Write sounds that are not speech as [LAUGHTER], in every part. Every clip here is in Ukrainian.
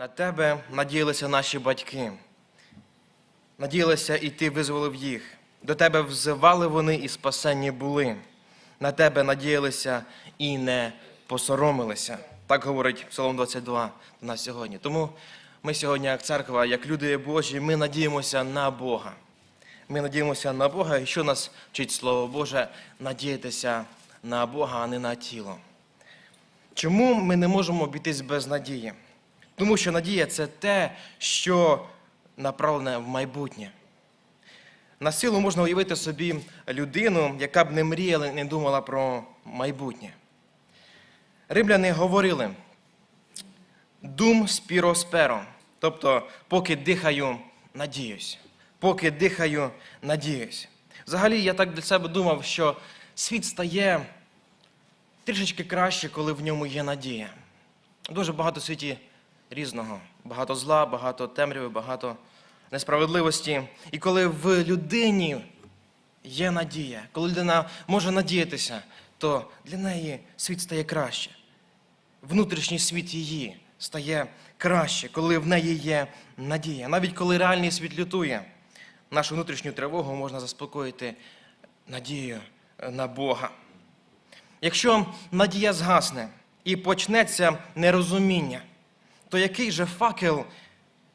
На тебе надіялися наші батьки. Надіялися, і ти визволив їх. До тебе взивали вони і спасенні були. На тебе надіялися і не посоромилися. Так говорить Псалом 22 до нас сьогодні. Тому ми сьогодні, як церква, як люди Божі, ми надіємося на Бога. Ми надіємося на Бога, і що нас вчить Слово Боже, надіятися на Бога, а не на тіло. Чому ми не можемо обійтись без надії? Тому що надія це те, що направлене в майбутнє. На силу можна уявити собі людину, яка б не мріяла, не думала про майбутнє. Римляни говорили дум спіро сперо, тобто, поки дихаю, надіюсь. Поки дихаю, надіюсь. Взагалі, я так для себе думав, що світ стає трішечки краще, коли в ньому є надія. Дуже багато в світі різного, багато зла, багато темряви, багато несправедливості. І коли в людині є надія, коли людина може надіятися, то для неї світ стає краще. Внутрішній світ її стає краще, коли в неї є надія. Навіть коли реальний світ лютує, нашу внутрішню тривогу можна заспокоїти надією на Бога. Якщо надія згасне і почнеться нерозуміння, то який же факел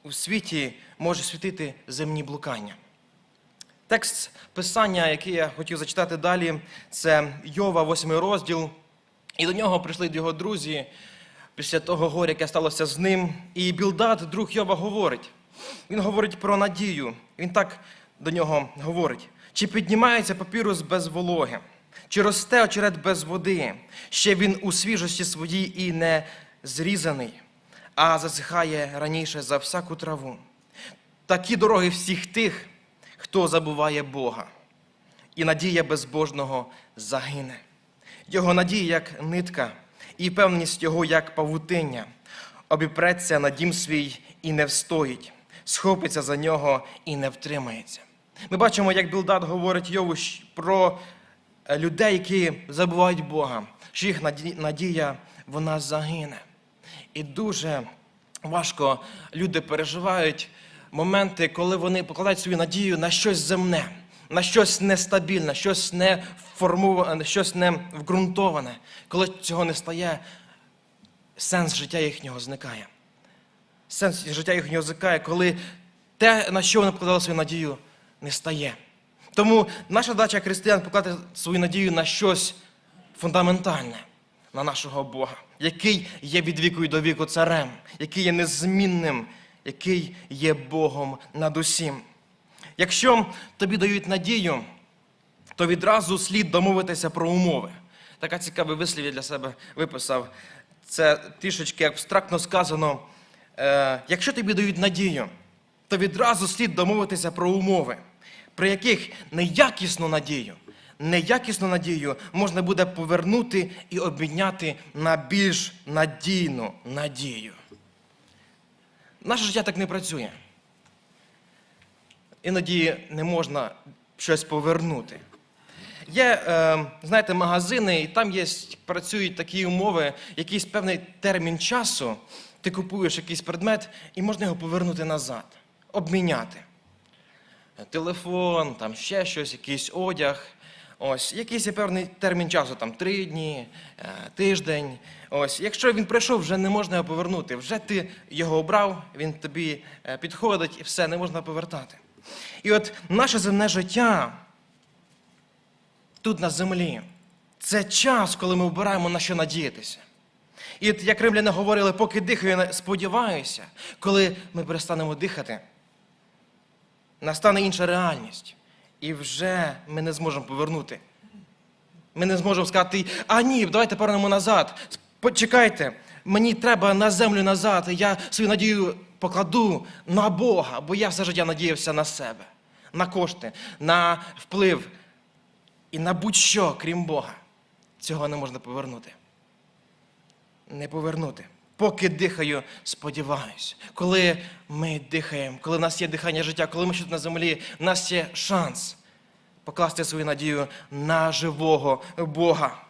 у світі може світити земні блукання? Текст писання, який я хотів зачитати далі, це Йова, 8 розділ. І до нього прийшли його друзі після того горя, яке сталося з ним. І Білдад, друг Йова, говорить. Він говорить про надію. Він так до нього говорить: чи піднімається папірус без вологи, чи росте очерет без води, ще він у свіжості своїй і не зрізаний, а засихає раніше за всяку траву. Такі дороги всіх тих, хто забуває Бога, і надія безбожного загине. Його надія, як нитка, і певність його, як павутиння, обіпреться на дім свій і не встоїть, схопиться за нього і не втримається. Ми бачимо, як Білдад говорить Йову про е, людей, які забувають Бога, що їх надія вона загине. І дуже важко люди переживають моменти, коли вони покладають свою надію на щось земне, на щось нестабільне, щось не формоване, щось не вґрунтоване. Коли цього не стає, сенс життя їхнього зникає. Сенс життя їхнього зникає, коли те, на що вони покладали свою надію, не стає. Тому наша задача християн покладати свою надію на щось фундаментальне, на нашого Бога, який є від віку і до віку царем, який є незмінним, який є Богом над усім. Якщо тобі дають надію, то відразу слід домовитися про умови. Така цікаве вислів я для себе виписав. Це трішечки абстрактно сказано. Е, якщо тобі дають надію, то відразу слід домовитися про умови, при яких неякісну надію, неякісну надію можна буде повернути і обміняти на більш надійну надію. Наше життя так не працює. Іноді не можна щось повернути. Є, е, знаєте, магазини, і там є, працюють такі умови, якийсь певний термін часу, ти купуєш якийсь предмет і можна його повернути назад, обміняти. Телефон, там ще щось, якийсь одяг. Ось, якийсь є певний термін часу, там три дні, е, тиждень. Ось, якщо він прийшов, вже не можна його повернути. Вже ти його обрав, він тобі е, підходить і все, не можна повертати. І от наше земне життя тут на землі. Це час, коли ми обираємо на що надіятися. І от, як римляни говорили, поки дихаю, я сподіваюся, коли ми перестанемо дихати, настане інша реальність. І вже ми не зможемо повернути. Ми не зможемо сказати, а ні, давайте повернемо назад. Почекайте, мені треба на землю назад, я свою надію покладу на Бога, бо я все життя надіявся на себе, на кошти, на вплив і на будь-що, крім Бога. Цього не можна повернути. Не повернути. Поки дихаю, сподіваюсь. Коли ми дихаємо, коли в нас є дихання життя, коли ми тут на землі, в нас є шанс покласти свою надію на живого Бога.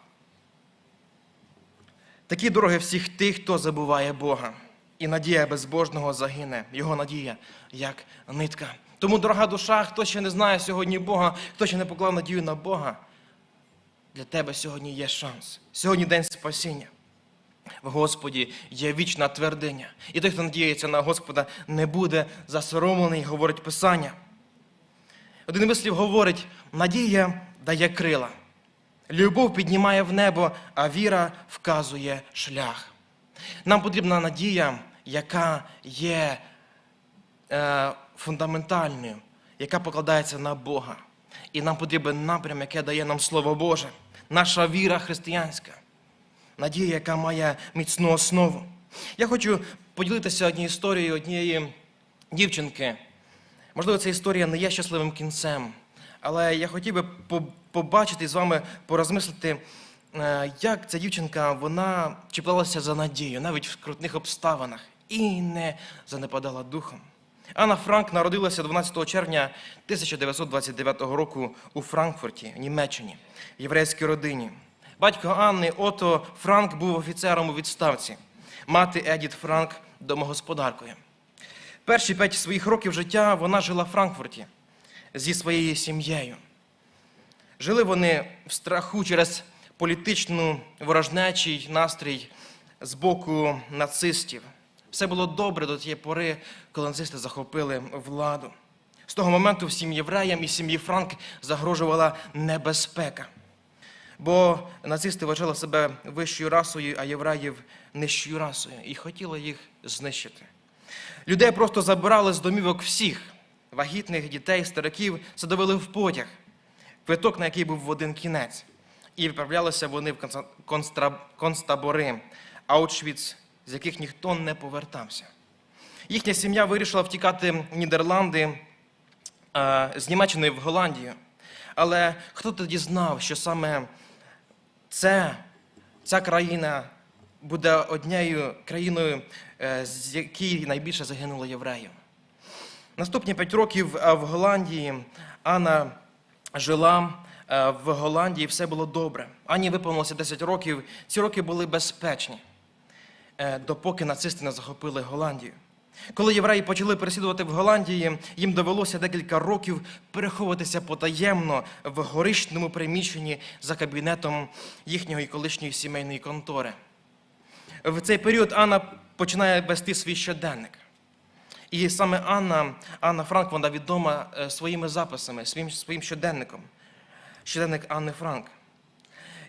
Такі дороги всіх тих, хто забуває Бога. і надія безбожного загине. Його надія як нитка. Тому, дорога душа, хто ще не знає сьогодні Бога, хто ще не поклав надію на Бога, для тебе сьогодні є шанс. Сьогодні день спасіння. В Господі є вічна твердиня. І той, хто надіється на Господа, не буде засоромлений, говорить Писання. Один вислів говорить: надія дає крила. Любов піднімає в небо, а віра вказує шлях. Нам потрібна надія, яка є е, фундаментальною, яка покладається на Бога. І нам потрібен напрям, яке дає нам Слово Боже, наша віра християнська, надія, яка має міцну основу. Я хочу поділитися однією історією однієї дівчинки. Можливо, ця історія не є щасливим кінцем, але я хотів би побачити з вами порозмислити, е, як ця дівчинка вона чіплалася за надію, навіть в скрутних обставинах, і не занепадала духом. Анна Франк народилася 12 червня 1929 року у Франкфурті, Німеччині, в єврейській родині. Батько Анни Ото Франк був офіцером у відставці, мати Едіт Франк домогосподаркою. Перші п'ять своїх років життя вона жила в Франкфурті зі своєю сім'єю. Жили вони в страху через політичну ворожнечий настрій з боку нацистів. Все було добре до тієї пори, коли нацисти захопили владу. З того моменту всім євреям і сім'ї Франк загрожувала небезпека. Бо нацисти вважали себе вищою расою, а євреїв нижчою расою, і хотіли їх знищити. Людей просто забирали з домівок всіх вагітних, дітей, стариків, садовили в потяг, квиток, на який був в один кінець. І відправлялися вони в концтабори Аушвіц, з яких ніхто не повертався. Їхня сім'я вирішила втікати в Нідерланди е, з Німеччини в Голландію. Але хто тоді знав, що саме це, ця країна буде однією країною, е, з якій найбільше загинуло євреїв. Наступні п'ять років е, в Голландії Анна жила е, в Голландії, все було добре. Ані виповнилося 10 років. Ці роки були безпечні, допоки нацисти не захопили Голландію. Коли євреї почали переслідувати в Голландії, їм довелося декілька років переховуватися потаємно в горищному приміщенні за кабінетом їхньої колишньої сімейної контори. В цей період Анна починає вести свій щоденник. І саме Анна, Анна Франк, вона відома е, своїми записами, своїм, своїм щоденником. Щоденник Анни Франк.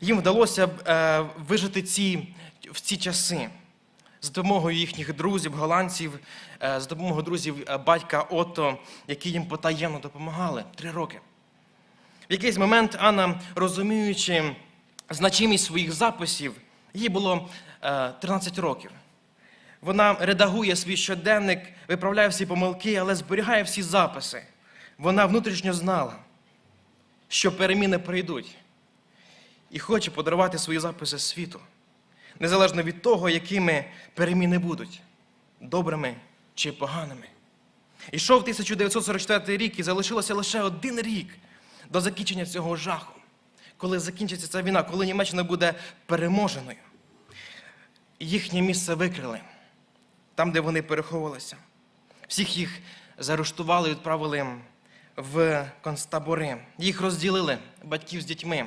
Їм вдалося е, вижити ці, в ці часи з допомогою їхніх друзів, голландців, е, з допомогою друзів е, батька Отто, які їм потаємно допомагали три роки. В якийсь момент Анна, розуміючи значимість своїх записів, їй було е, 13 років. Вона редагує свій щоденник, виправляє всі помилки, але зберігає всі записи. Вона внутрішньо знала, що переміни прийдуть, і хоче подарувати свої записи світу, незалежно від того, якими переміни будуть добрими чи поганими. Ішов 1944 рік і залишилося лише один рік до закінчення цього жаху, коли закінчиться ця війна, коли Німеччина буде переможеною. Їхнє місце викрили, там, де вони переховувалися. Всіх їх заарештували і відправили в концтабори. Їх розділили батьків з дітьми.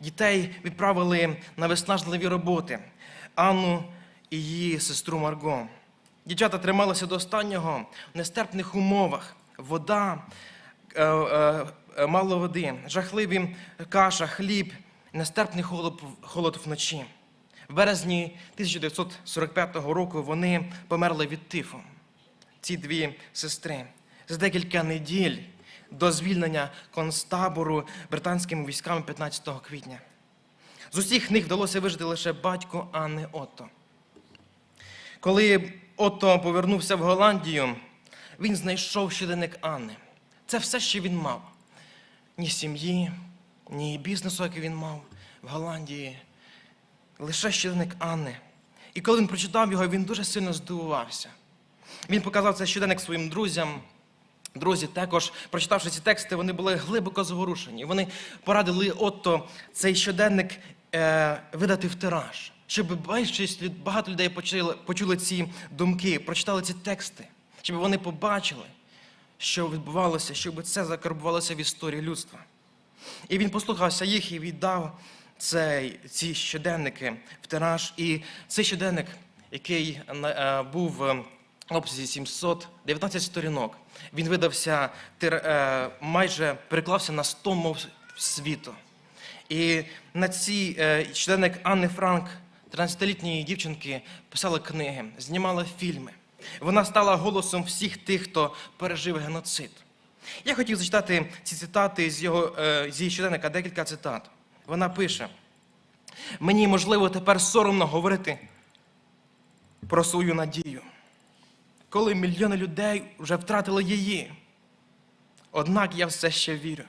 Дітей відправили на виснажливі роботи Анну і її сестру Марго. Дівчата трималися до останнього в нестерпних умовах. Вода, е, е, е, мало води, жахливі каша, хліб, нестерпний холод, холод вночі. В березні 1945 року вони померли від тифу. Ці дві сестри за декілька неділь до звільнення концтабору британськими військами 15 квітня. З усіх них вдалося вижити лише батько Анни Отто. Коли Отто повернувся в Голландію, він знайшов щоденник Анни. Це все, що він мав. Ні сім'ї, ні бізнесу, який він мав в Голландії. Лише щоденник Анни. І коли він прочитав його, він дуже сильно здивувався. Він показав цей щоденник своїм друзям. Друзі, також, прочитавши ці тексти, вони були глибоко зворушені. Вони порадили Отто цей щоденник е, видати в тираж, щоб більшість багато людей почули, почули ці думки, прочитали ці тексти, щоб вони побачили, що відбувалося, щоб це закарбувалося в історії людства. І він послухався їх і віддав цей, ці щоденники в тираж. І цей щоденник, який е, був в обсязі 719 сторінок, він видався е, майже переклався на 100 мов світу. І на цій е, щоденник Анни Франк, 13-літньої дівчинки, писала книги, знімала фільми. Вона стала голосом всіх тих, хто пережив геноцид. Я хотів зачитати ці цитати з його е, з її щоденника, декілька цитат. Вона пише: мені можливо тепер соромно говорити про свою надію, коли мільйони людей вже втратили її. Однак я все ще вірю,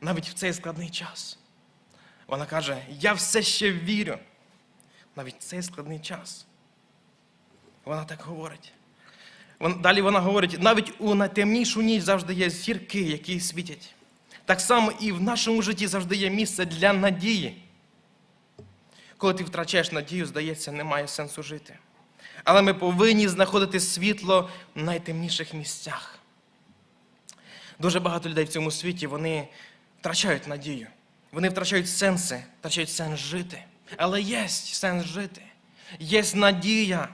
навіть в цей складний час. Вона каже: Я все ще вірю, навіть в цей складний час. Вона так говорить. Далі вона говорить, навіть у найтемнішу ніч завжди є зірки, які світять. Так само і в нашому житті завжди є місце для надії. Коли ти втрачаєш надію, здається, немає сенсу жити. Але ми повинні знаходити світло в найтемніших місцях. Дуже багато людей в цьому світі вони втрачають надію. Вони втрачають сенси, втрачають сенс жити. Але є сенс жити. Є надія.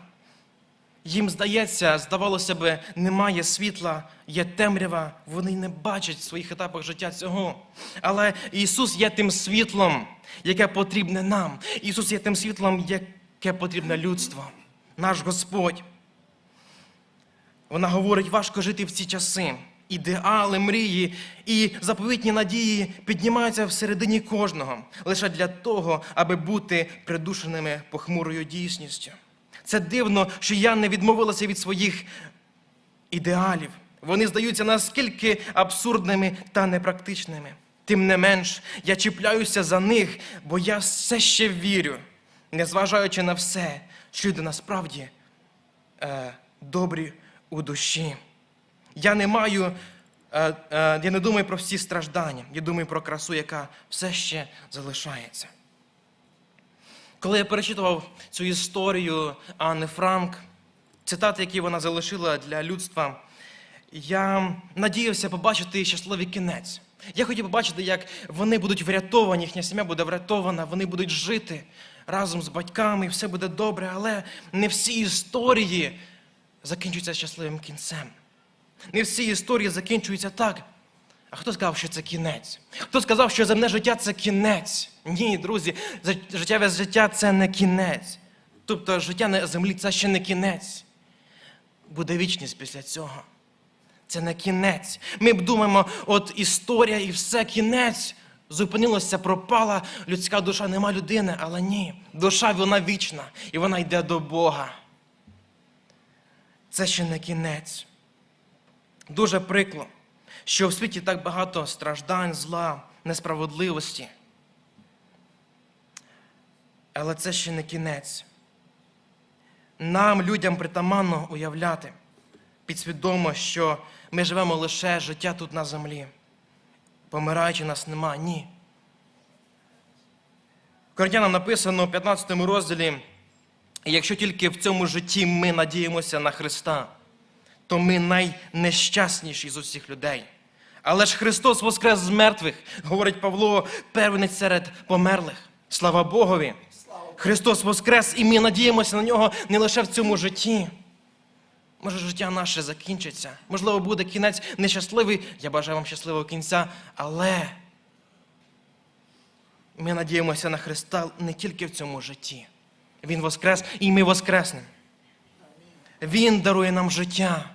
Їм здається, здавалося би, немає світла, є темрява, вони не бачать в своїх етапах життя цього. Але Ісус є тим світлом, яке потрібне нам. Ісус є тим світлом, яке потрібне людство, наш Господь. Вона говорить, важко жити в ці часи. Ідеали, мрії і заповітні надії піднімаються всередині кожного лише для того, аби бути придушеними похмурою дійсністю. Це дивно, що я не відмовилася від своїх ідеалів. Вони здаються наскільки абсурдними та непрактичними. Тим не менш, я чіпляюся за них, бо я все ще вірю, незважаючи на все, люди насправді е, добрі у душі. Я не маю, е, е, я не думаю про всі страждання, я думаю про красу, яка все ще залишається. Коли я перечитував цю історію Анни Франк, цитати, які вона залишила для людства, я надіявся побачити щасливий кінець. Я хотів побачити, як вони будуть врятовані, їхня сім'я буде врятована, вони будуть жити разом з батьками, і все буде добре, але не всі історії закінчуються щасливим кінцем. Не всі історії закінчуються так. А хто сказав, що це кінець? Хто сказав, що земне життя це кінець? Ні, друзі, життєве життя це не кінець. Тобто життя на землі це ще не кінець. Буде вічність після цього. Це не кінець. Ми б думаємо, от історія і все кінець. Зупинилося, пропала людська душа, нема людини, але ні. Душа вона вічна, і вона йде до Бога. Це ще не кінець. Дуже прикло, що в світі так багато страждань, зла, несправедливості. Але це ще не кінець. Нам, людям, притаманно уявляти підсвідомо, що ми живемо лише життя тут на землі. Помираючи нас нема, ні. Коринтянам написано в 15 розділі, якщо тільки в цьому житті ми надіємося на Христа, то ми найнещасніші з усіх людей. Але ж Христос воскрес з мертвих, говорить Павло, первенець серед померлих. Слава Богові! Христос воскрес, і ми надіємося на нього не лише в цьому житті. Може, життя наше закінчиться. Можливо, буде кінець нещасливий. Я бажаю вам щасливого кінця, але ми надіємося на Христа не тільки в цьому житті. Він воскрес, і ми воскреснемо. Він дарує нам життя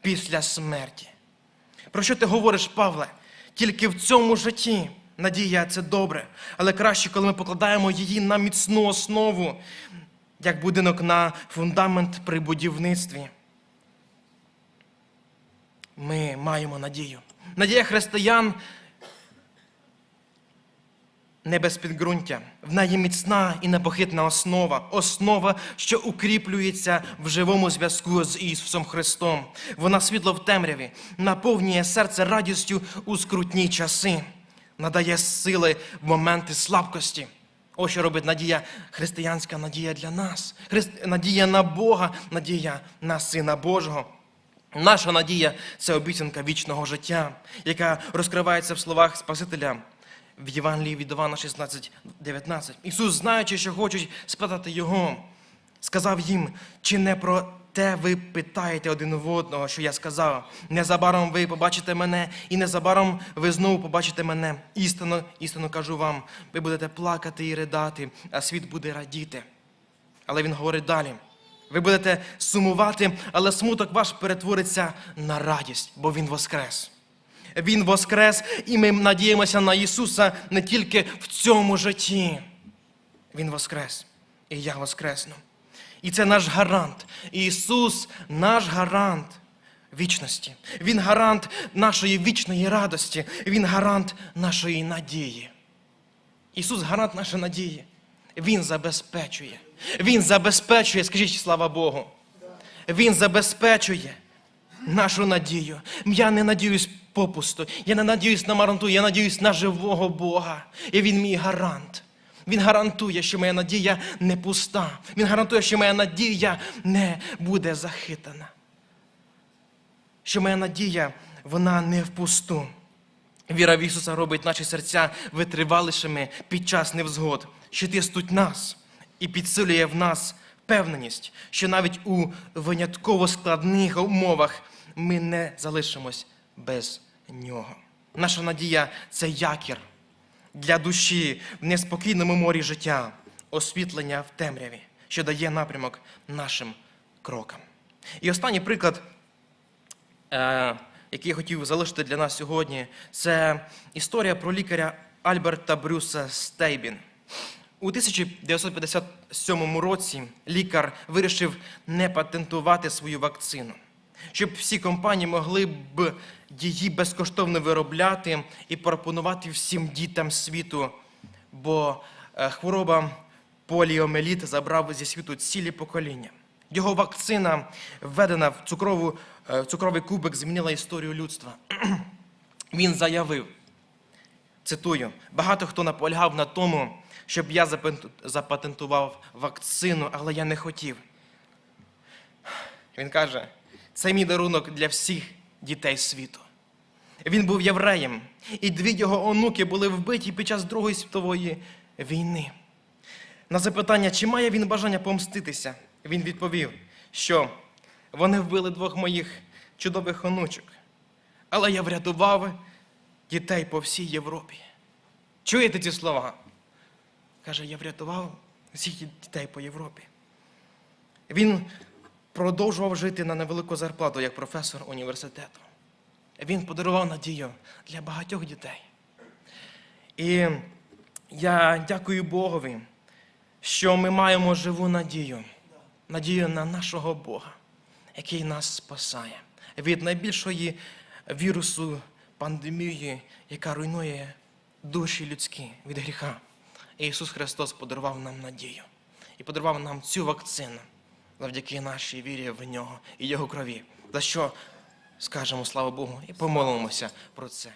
після смерті. Про що ти говориш, Павле? Тільки в цьому житті надія це добре, але краще, коли ми покладаємо її на міцну основу, як будинок на фундамент при будівництві. Ми маємо надію. Надія християн не без підґрунтя. В неї міцна і непохитна основа, основа, що укріплюється в живому зв'язку з Ісусом Христом. Вона світло в темряві, наповнює серце радістю у скрутні часи, надає сили в моменти слабкості. Ось що робить надія, християнська надія для нас. Надія на Бога, надія на Сина Божого. Наша надія це обіцянка вічного життя, яка розкривається в словах Спасителя в Євангелії від Івана 16, 19. Ісус, знаючи, що хочуть спитати Його, сказав їм, чи не про те ви питаєте один в одного, що я сказав. Незабаром ви побачите мене, і незабаром ви знову побачите мене. Істинно, істинно кажу вам, ви будете плакати і ридати, а світ буде радіти. Але він говорить далі. Ви будете сумувати, але смуток ваш перетвориться на радість, бо Він воскрес. Він воскрес, і ми надіємося на Ісуса не тільки в цьому житті. Він воскрес, і я воскресну. І це наш гарант. Ісус наш гарант вічності. Він гарант нашої вічної радості. Він гарант нашої надії. Ісус гарант нашої надії. Він забезпечує. Він забезпечує, скажіть слава Богу. Він забезпечує нашу надію. Я не надіюсь попусту, я не надіюсь на маранту, я надіюсь на живого Бога. І Він мій гарант. Він гарантує, що моя надія не пуста. Він гарантує, що моя надія не буде захитана. Що моя надія, вона не впусту. Віра в Ісуса робить наші серця витривалішими під час невзгод, що тиснуть нас і підсилює в нас впевненість, що навіть у винятково складних умовах ми не залишимось без нього. Наша надія це якір для душі в неспокійному морі життя, освітлення в темряві, що дає напрямок нашим крокам. І останній приклад е, який я хотів залишити для нас сьогодні, це історія про лікаря Альберта Брюса Стейбін. У 1957 році лікар вирішив не патентувати свою вакцину, щоб всі компанії могли б її безкоштовно виробляти і пропонувати всім дітям світу, бо е, хвороба поліомеліт забрав зі світу цілі покоління. Його вакцина, введена в, цукрову, е, в цукровий кубик, змінила історію людства. [CLEARS THROAT] Він заявив, цитую, багато хто наполягав на тому, щоб я запатентував вакцину, але я не хотів. Він каже, це мій дарунок для всіх дітей світу. Він був євреєм, і дві його онуки були вбиті під час Другої світової війни. На запитання, чи має він бажання помститися, він відповів, що вони вбили двох моїх чудових онучок, але я врятував дітей по всій Європі. Чуєте ці слова? Каже, я врятував всіх дітей по Європі. Він продовжував жити на невелику зарплату як професор університету. Він подарував надію для багатьох дітей. І я дякую Богові, що ми маємо живу надію, надію на нашого Бога, який нас спасає від найбільшої вірусу пандемії, яка руйнує душі людські від гріха. Ісус Христос подарував нам надію і подарував нам цю вакцину завдяки нашій вірі в нього і Його крові. За що скажемо слава Богу і помолимося про це.